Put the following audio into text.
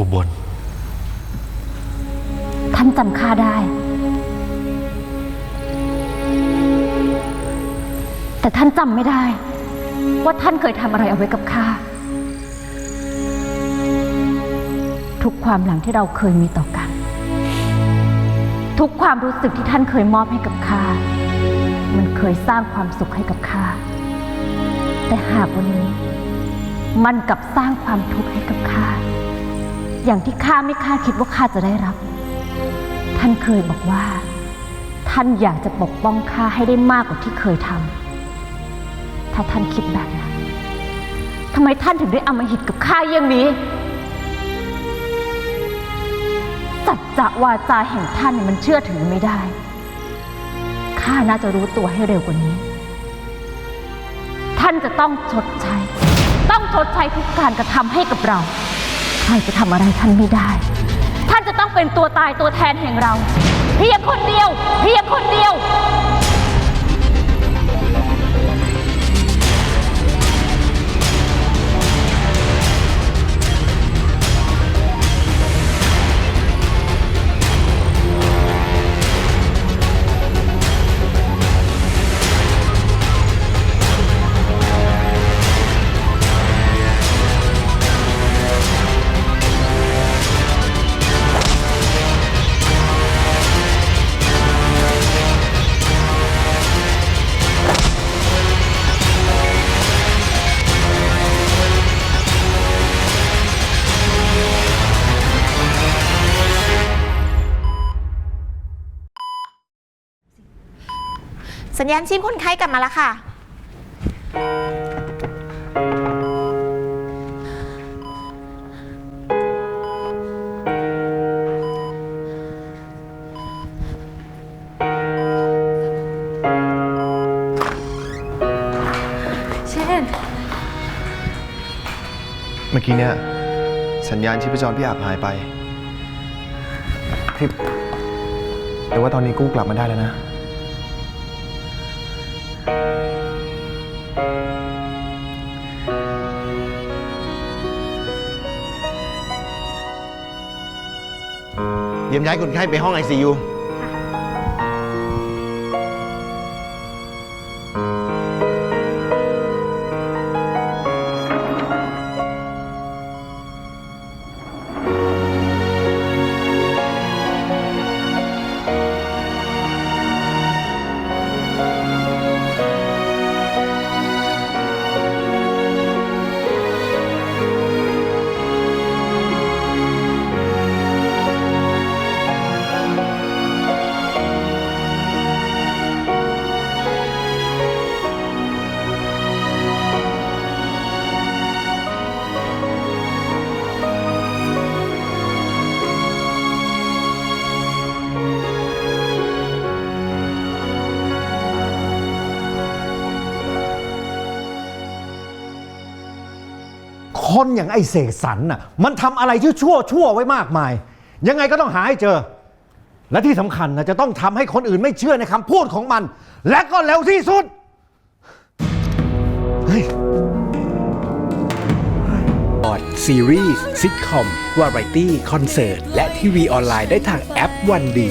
อุบล ท่านจำข้าได้ แต่ท่านจำไม่ได้ ว่าท่านเคยทำอะไรเอาไว้กับข้า ทุกความหลังที่เราเคยมีต่อกัน ทุกความรู้สึกที่ท่านเคยมอบให้กับข้า มันเคยสร้างความสุขให้กับข้า แต่หากวันนี้มันกลับสร้างความทุกข์ให้กับข้า อย่างที่ข้าไม่คาดคิดว่าข้าจะได้รับ ท่านเคยบอกว่า ท่านอยากจะปกป้องข้าให้ได้มากกว่าที่เคยทำถ้าท่านคิดแบบนั้นทำไมท่านถึงได้อำมหิตกับข้าอย่างนี้สัจจะวาจาแห่งท่านเนี่ยมันเชื่อถือไม่ได้ ข้าน่าจะรู้ตัวให้เร็วกว่านี้ ท่านจะต้องชดใช้ ต้องชดใช้ทุกการกระทำให้กับเรา รจะทำอะไรท่านไม่ได้ ท่านจะต้องเป็นตัวตายตัวแทนแห่งเรา เพียงคนเดียว เพียงคนเดียว สัญญาณชีพคนไข้กลับมาแล้วค่ะ เช่น เมื่อกี้เนี่ย สัญญาณชีพจรพี่อาบหายไปพี่แต่ว่าตอนนี้กู้กลับมาได้แล้วนะ เยี่ยมย้ายคนไข้ไปห้องไคนอย่างไอ้เสกสรรน่ะมันทำอะไรชั่วชั่วไว้มากมาย ยังไงก็ต้องหาให้เจอ และที่สำคัญนะจะต้องทำให้คนอื่นไม่เชื่อในคำพูดของมัน และก็เร็วที่สุดเฮ้ยออนซีรีส์ซิทคอม วาไรตี้ คอนเสิร์ต และทีวีออนไลน์ได้ทางแอปวันดี